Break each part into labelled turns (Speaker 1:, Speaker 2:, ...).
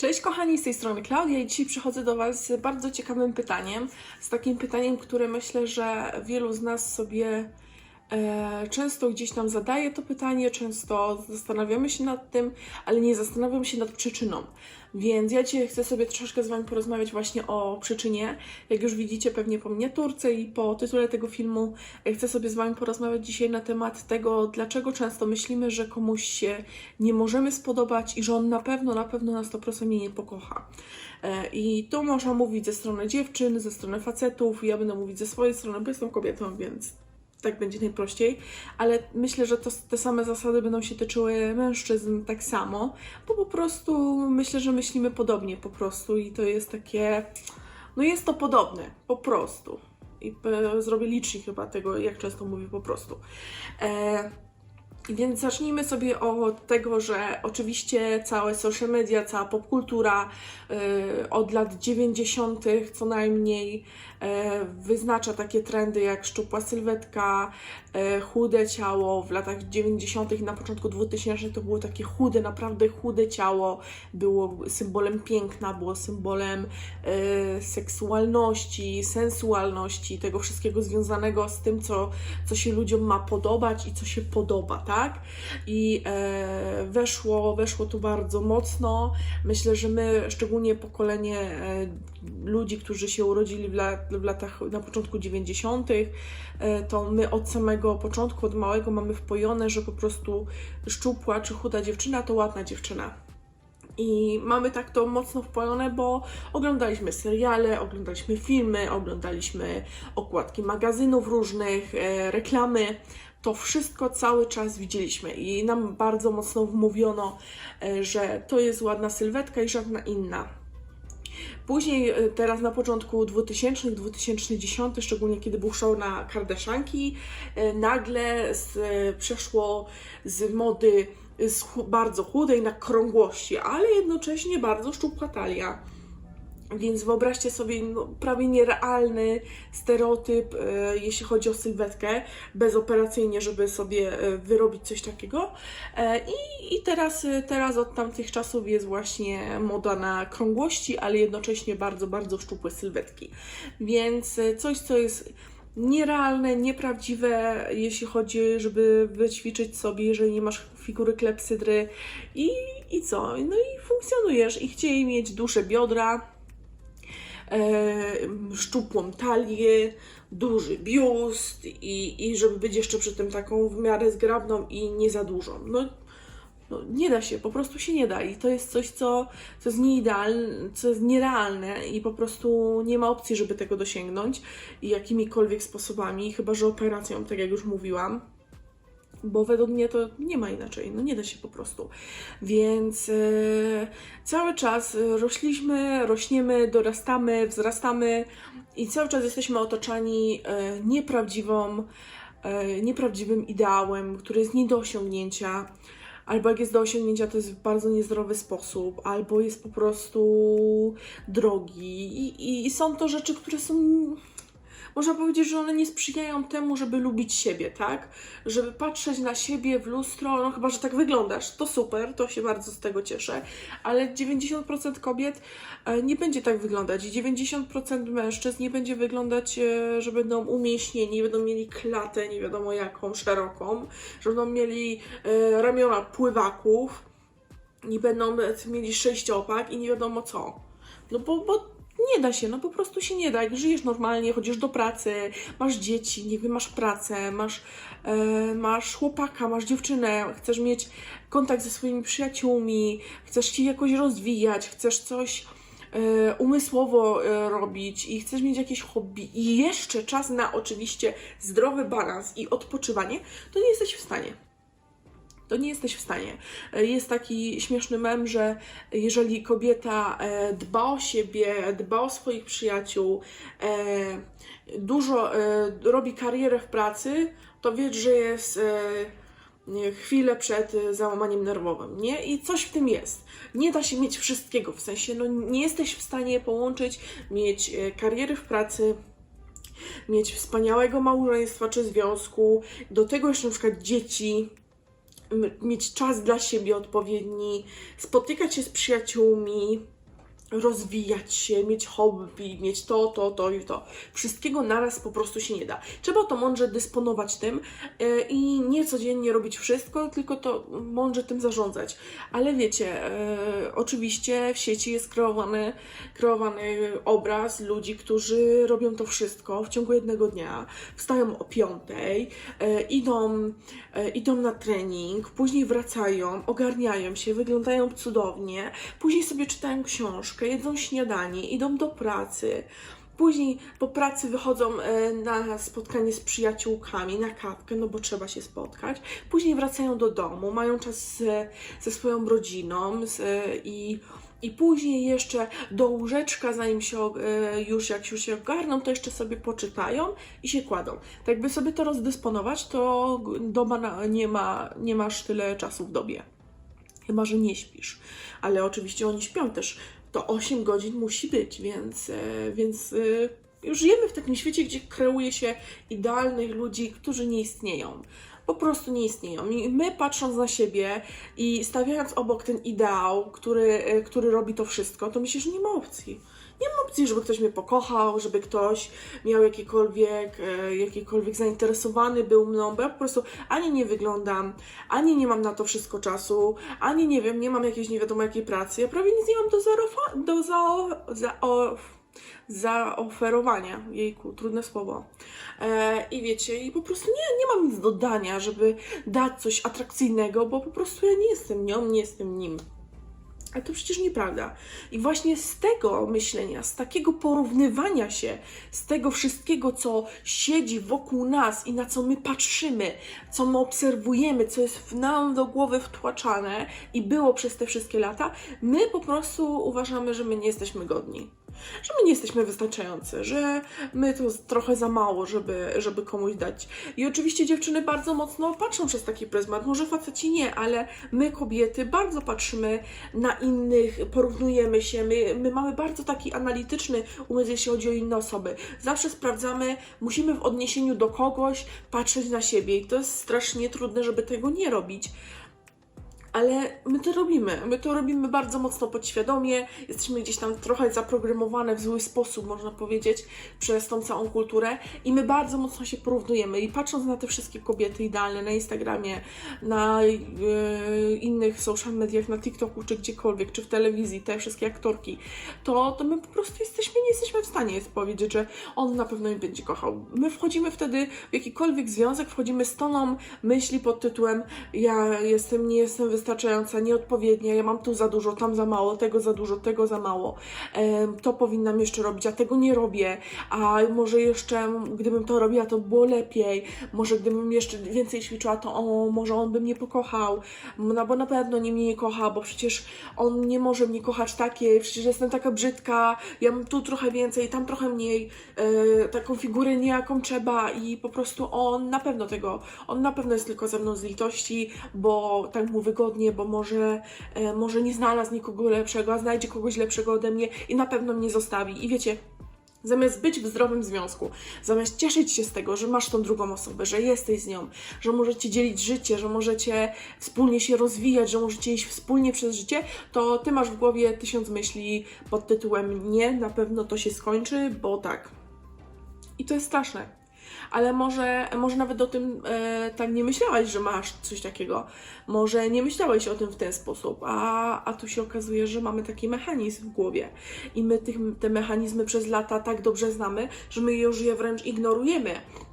Speaker 1: Cześć kochani, z tej strony Klaudia i dzisiaj przychodzę do Was z bardzo ciekawym pytaniem. Z takim pytaniem, które myślę, że wielu z nas sobie często gdzieś tam zadaje to pytanie, często zastanawiamy się nad tym, ale nie zastanawiamy się nad przyczyną. Więc ja dzisiaj chcę sobie troszeczkę z Wami porozmawiać właśnie o przyczynie. Jak już widzicie pewnie po miniaturce i po tytule tego filmu, e, chcę sobie z Wami porozmawiać dzisiaj na temat tego, dlaczego często myślimy, że komuś się nie możemy spodobać i że on na pewno, na pewno na 100% mnie nie pokocha. E, I to można mówić ze strony dziewczyn, ze strony facetów, ja będę mówić ze swojej strony, bo jestem kobietą, więc tak będzie najprościej, ale myślę, że to, te same zasady będą się tyczyły mężczyzn tak samo, bo po prostu myślę, że myślimy podobnie po prostu i to jest takie, no jest to podobne, po prostu. I zrobię licznik chyba tego, jak często mówię po prostu. E, więc zacznijmy sobie od tego, że oczywiście całe social media, cała popkultura y, od lat 90. co najmniej wyznacza takie trendy jak szczupła sylwetka, y, chude ciało. W latach 90. i na początku 2000 to było takie chude, naprawdę chude ciało. Było symbolem piękna, było symbolem y, seksualności, sensualności, tego wszystkiego związanego z tym, co, co się ludziom ma podobać i co się podoba, tak? I e, weszło, weszło tu bardzo mocno. Myślę, że my, szczególnie pokolenie e, ludzi, którzy się urodzili w, lat, w latach na początku 90., e, to my od samego początku, od małego mamy wpojone, że po prostu szczupła czy chuda dziewczyna to ładna dziewczyna. I mamy tak to mocno wpojone, bo oglądaliśmy seriale, oglądaliśmy filmy, oglądaliśmy okładki magazynów różnych, e, reklamy. To wszystko cały czas widzieliśmy i nam bardzo mocno wmówiono, e, że to jest ładna sylwetka i żadna inna. Później, e, teraz na początku 2000, 2010, szczególnie kiedy był show na Kardashianki, e, nagle z, e, przeszło z mody z bardzo chudej na krągłości, ale jednocześnie bardzo szczupła talia. Więc wyobraźcie sobie no, prawie nierealny stereotyp, e, jeśli chodzi o sylwetkę, bezoperacyjnie, żeby sobie e, wyrobić coś takiego. E, I, i teraz, e, teraz od tamtych czasów jest właśnie moda na krągłości, ale jednocześnie bardzo, bardzo szczupłe sylwetki. Więc e, coś, co jest nierealne, nieprawdziwe, jeśli chodzi, żeby wyćwiczyć sobie, jeżeli nie masz figury klepsydry i, i co? No i funkcjonujesz i chcieli mieć duże biodra, e, szczupłą talię, duży biust i, i żeby być jeszcze przy tym taką w miarę zgrabną i nie za dużą. No, no nie da się, po prostu się nie da i to jest coś, co, co jest nieidealne, co jest nierealne i po prostu nie ma opcji, żeby tego dosięgnąć jakimikolwiek sposobami, chyba że operacją, tak jak już mówiłam. Bo według mnie to nie ma inaczej, no nie da się po prostu. Więc e, cały czas rośliśmy, rośniemy, dorastamy, wzrastamy i cały czas jesteśmy otoczani e, nieprawdziwą, e, nieprawdziwym ideałem, który jest nie do osiągnięcia. Albo jak jest do osiągnięcia, to jest w bardzo niezdrowy sposób, albo jest po prostu drogi. I, i są to rzeczy, które są można powiedzieć, że one nie sprzyjają temu, żeby lubić siebie, tak? Żeby patrzeć na siebie w lustro, no chyba, że tak wyglądasz, to super, to się bardzo z tego cieszę, ale 90% kobiet e, nie będzie tak wyglądać i 90% mężczyzn nie będzie wyglądać, e, że będą umieśnieni, będą mieli klatę nie wiadomo jaką, szeroką, że będą mieli e, ramiona pływaków, nie będą mieli sześciopak i nie wiadomo co. No bo, bo nie da się, no po prostu się nie da. Jak żyjesz normalnie, chodzisz do pracy, masz dzieci, nie wiem, masz pracę, masz, e, masz chłopaka, masz dziewczynę, chcesz mieć kontakt ze swoimi przyjaciółmi, chcesz się jakoś rozwijać, chcesz coś e, umysłowo e, robić i chcesz mieć jakieś hobby i jeszcze czas na oczywiście zdrowy balans i odpoczywanie, to nie jesteś w stanie to nie jesteś w stanie. Jest taki śmieszny mem, że jeżeli kobieta e, dba o siebie, dba o swoich przyjaciół, e, dużo e, robi karierę w pracy, to wiedz, że jest chwilę przed załamaniem nerwowym, nie? I coś w tym jest. Nie da się mieć wszystkiego, w sensie, no nie jesteś w stanie połączyć, mieć kariery w pracy, mieć wspaniałego małżeństwa czy związku, do tego jeszcze na przykład dzieci, mieć czas dla siebie odpowiedni, spotykać się z przyjaciółmi, rozwijać się, mieć hobby, mieć to, to, to i to. Wszystkiego naraz po prostu się nie da. Trzeba to mądrze dysponować tym e, i nie codziennie robić wszystko, tylko to mądrze tym zarządzać. Ale wiecie, e, oczywiście w sieci jest kreowany, kreowany obraz ludzi, którzy robią to wszystko w ciągu jednego dnia. Wstają o piątej, e, idą, idą na trening, później wracają, ogarniają się, wyglądają cudownie, później sobie czytają książkę, jedzą śniadanie, idą do pracy. Później po pracy wychodzą e, na spotkanie z przyjaciółkami, na kawkę, no bo trzeba się spotkać. Później wracają do domu, mają czas ze, swoją rodziną z, i, i później jeszcze do łóżeczka, zanim się e, już jak już się ogarną, to jeszcze sobie poczytają i się kładą. Tak jakby sobie to rozdysponować, to doba nie, ma, nie masz tyle czasu w dobie. Chyba, że nie śpisz. Ale oczywiście oni śpią też. To 8 godzin musi być, więc, e, więc e, już żyjemy w takim świecie, gdzie kreuje się idealnych ludzi, którzy nie istnieją. Po prostu nie istnieją. I my patrząc na siebie i stawiając obok ten ideał, który, e, który robi to wszystko, to myślę, że nie ma opcji. Nie ma opcji, żeby ktoś mnie pokochał, żeby ktoś miał jakiekolwiek, e, jakiekolwiek zainteresowany był mną, bo ja po prostu ani nie wyglądam, ani nie mam na to wszystko czasu, ani nie wiem, nie mam jakiejś nie wiadomo jakiej pracy. Ja prawie nic nie mam do, zarofa- do za, o, zaoferowania. Jejku, trudne słowo. E, I wiecie, i po prostu nie, nie mam nic do dania, żeby dać coś atrakcyjnego, bo po prostu ja nie jestem nią, nie jestem nim. Ale to przecież nieprawda. I właśnie z tego myślenia, z takiego porównywania się, z tego wszystkiego, co siedzi wokół nas i na co my patrzymy, co my obserwujemy, co jest w nam do głowy wtłaczane i było przez te wszystkie lata, my po prostu uważamy, że my nie jesteśmy godni. Że my nie jesteśmy wystarczający, że my to jest trochę za mało, żeby, żeby komuś dać. I oczywiście dziewczyny bardzo mocno patrzą przez taki pryzmat. Może faceci nie, ale my kobiety bardzo patrzymy na innych, porównujemy się. My, my mamy bardzo taki analityczny umysł, jeśli chodzi o inne osoby. Zawsze sprawdzamy, musimy w odniesieniu do kogoś patrzeć na siebie i to jest strasznie trudne, żeby tego nie robić. Ale my to robimy. My to robimy bardzo mocno podświadomie. Jesteśmy gdzieś tam trochę zaprogramowane w zły sposób, można powiedzieć, przez tą całą kulturę. I my bardzo mocno się porównujemy. I patrząc na te wszystkie kobiety idealne na Instagramie, na e, innych social mediach, na TikToku, czy gdziekolwiek, czy w telewizji, te wszystkie aktorki, to, to my po prostu jesteśmy, nie jesteśmy w stanie jest powiedzieć, że on na pewno mnie będzie kochał. My wchodzimy wtedy w jakikolwiek związek, wchodzimy z toną myśli pod tytułem ja jestem, nie jestem wystarczająca, nieodpowiednia, ja mam tu za dużo, tam za mało, tego za dużo, tego za mało, to powinnam jeszcze robić, a tego nie robię, a może jeszcze gdybym to robiła, to było lepiej, może gdybym jeszcze więcej ćwiczyła, to o, może on by mnie pokochał, no bo na pewno nie mnie nie kocha, bo przecież on nie może mnie kochać takiej, przecież jestem taka brzydka, ja mam tu trochę więcej, tam trochę mniej, e, taką figurę niejaką trzeba i po prostu on na pewno tego, on na pewno jest tylko ze mną z litości, bo tak mu wygodnie, bo może, e, może nie znalazł nikogo lepszego, a znajdzie kogoś lepszego ode mnie i na pewno mnie zostawi. I wiecie, Zamiast być w zdrowym związku, zamiast cieszyć się z tego, że masz tą drugą osobę, że jesteś z nią, że możecie dzielić życie, że możecie wspólnie się rozwijać, że możecie iść wspólnie przez życie, to ty masz w głowie tysiąc myśli pod tytułem nie, na pewno to się skończy, bo tak. I to jest straszne. Ale może, może nawet o tym e, tak nie myślałaś, że masz coś takiego. Może nie myślałeś o tym w ten sposób, a, a tu się okazuje, że mamy taki mechanizm w głowie. I my tych, te mechanizmy przez lata tak dobrze znamy, że my już je wręcz ignorujemy.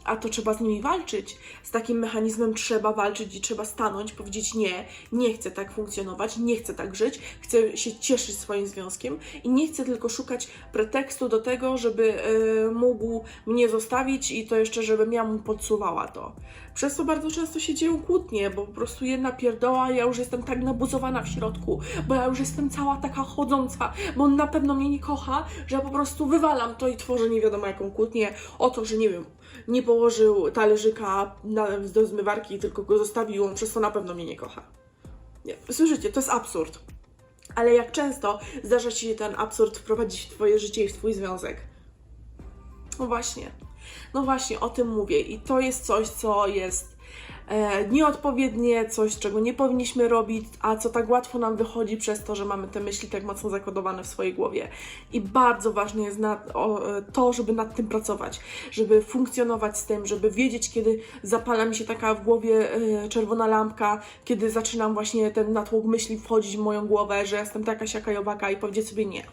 Speaker 1: A to trzeba z nimi walczyć. Z takim mechanizmem trzeba walczyć i trzeba stanąć, powiedzieć nie, nie chcę tak funkcjonować, nie chcę tak żyć, chcę się cieszyć swoim związkiem i nie chcę tylko szukać pretekstu do tego, żeby e, mógł mnie zostawić i to jeszcze, żebym ja mu podsuwała to. Przez to bardzo często się dzieją kłótnie, bo po prostu jedna pierdoła, ja już jestem tak nabuzowana w środku, bo ja już jestem cała taka chodząca, bo on na pewno mnie nie kocha, że ja po prostu wywalam to i tworzę nie wiadomo jaką kłótnię o to, że nie wiem, nie położył talerzyka na, do zmywarki, tylko go zostawił, przez to na pewno mnie nie kocha. Nie, słyszycie, to jest absurd. Ale jak często zdarza ci się ten absurd wprowadzić w twoje życie i w twój związek? No właśnie. No właśnie, o tym mówię. I to jest coś, co jest nieodpowiednie, coś czego nie powinniśmy robić, a co tak łatwo nam wychodzi przez to, że mamy te myśli tak mocno zakodowane w swojej głowie. I bardzo ważne jest o, e, to, żeby nad tym pracować, żeby funkcjonować z tym, żeby wiedzieć, kiedy zapala mi się taka w głowie e, czerwona lampka, kiedy zaczynam właśnie ten natłok myśli wchodzić w moją głowę, że jestem taka, siaka i owaka i powiedzieć sobie nie.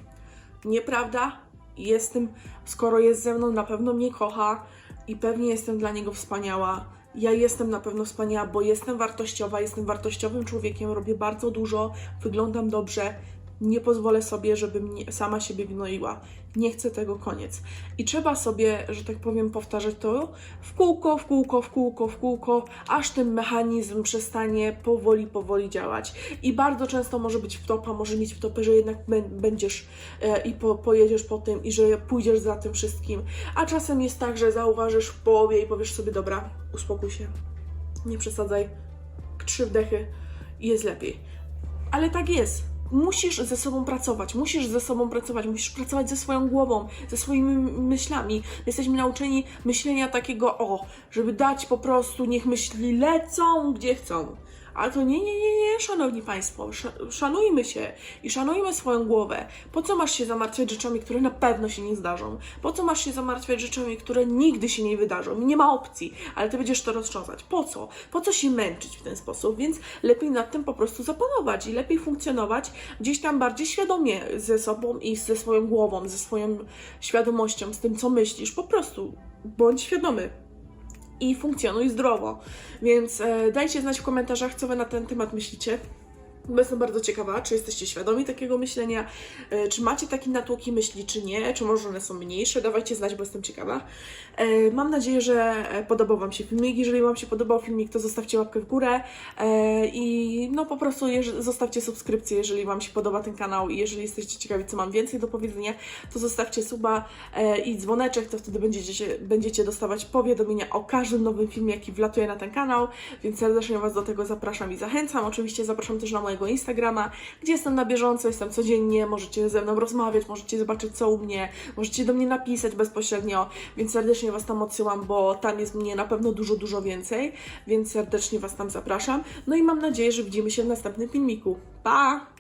Speaker 1: Nieprawda, jestem, skoro jest ze mną, na pewno mnie kocha i pewnie jestem dla niego wspaniała. Ja jestem na pewno wspaniała, bo jestem wartościowa, jestem wartościowym człowiekiem, robię bardzo dużo, wyglądam dobrze. Nie pozwolę sobie, żebym sama siebie gnoiła. Nie chcę tego koniec. I trzeba sobie, że tak powiem, powtarzać to w kółko, w kółko, w kółko, w kółko, aż ten mechanizm przestanie powoli, powoli działać. I bardzo często może być wtopa, może mieć wtopę, że jednak bę- będziesz e, i po, pojedziesz po tym i że pójdziesz za tym wszystkim. A czasem jest tak, że zauważysz w połowie i powiesz sobie, dobra, uspokój się, nie przesadzaj, trzy wdechy i jest lepiej. Ale tak jest. Musisz ze sobą pracować, musisz ze sobą pracować, musisz pracować ze swoją głową, ze swoimi myślami. Jesteśmy nauczeni myślenia takiego, o, żeby dać po prostu, niech myśli lecą gdzie chcą. Ale to nie, nie, nie, nie, szanowni Państwo, Sz- szanujmy się i szanujmy swoją głowę. Po co masz się zamartwiać rzeczami, które na pewno się nie zdarzą? Po co masz się zamartwiać rzeczami, które nigdy się nie wydarzą? Nie ma opcji, ale Ty będziesz to roztrząsać. Po co? Po co się męczyć w ten sposób? Więc lepiej nad tym po prostu zapanować i lepiej funkcjonować gdzieś tam bardziej świadomie ze sobą i ze swoją głową, ze swoją świadomością, z tym, co myślisz. Po prostu bądź świadomy i funkcjonuj zdrowo. Więc e, dajcie znać w komentarzach, co Wy na ten temat myślicie. Jestem bardzo ciekawa, czy jesteście świadomi takiego myślenia, e, czy macie takie natłoki myśli, czy nie, czy może one są mniejsze. Dawajcie znać, bo jestem ciekawa. E, Mam nadzieję, że e, podobał Wam się filmik. Jeżeli Wam się podobał filmik, to zostawcie łapkę w górę i no po prostu zostawcie subskrypcję, jeżeli Wam się podoba ten kanał i jeżeli jesteście ciekawi, co mam więcej do powiedzenia, to zostawcie suba i dzwoneczek, to wtedy będziecie, będziecie dostawać powiadomienia o każdym nowym filmie, jaki wlatuje na ten kanał, więc serdecznie Was do tego zapraszam i zachęcam. Oczywiście zapraszam też na mojego Instagrama, gdzie jestem na bieżąco, jestem codziennie, możecie ze mną rozmawiać, możecie zobaczyć co u mnie, możecie do mnie napisać bezpośrednio, więc serdecznie Was tam odsyłam, bo tam jest mnie na pewno dużo, dużo więcej, więc serdecznie Was tam zapraszam. No i mam nadzieję, że widzimy się w następnym filmiku. Pa!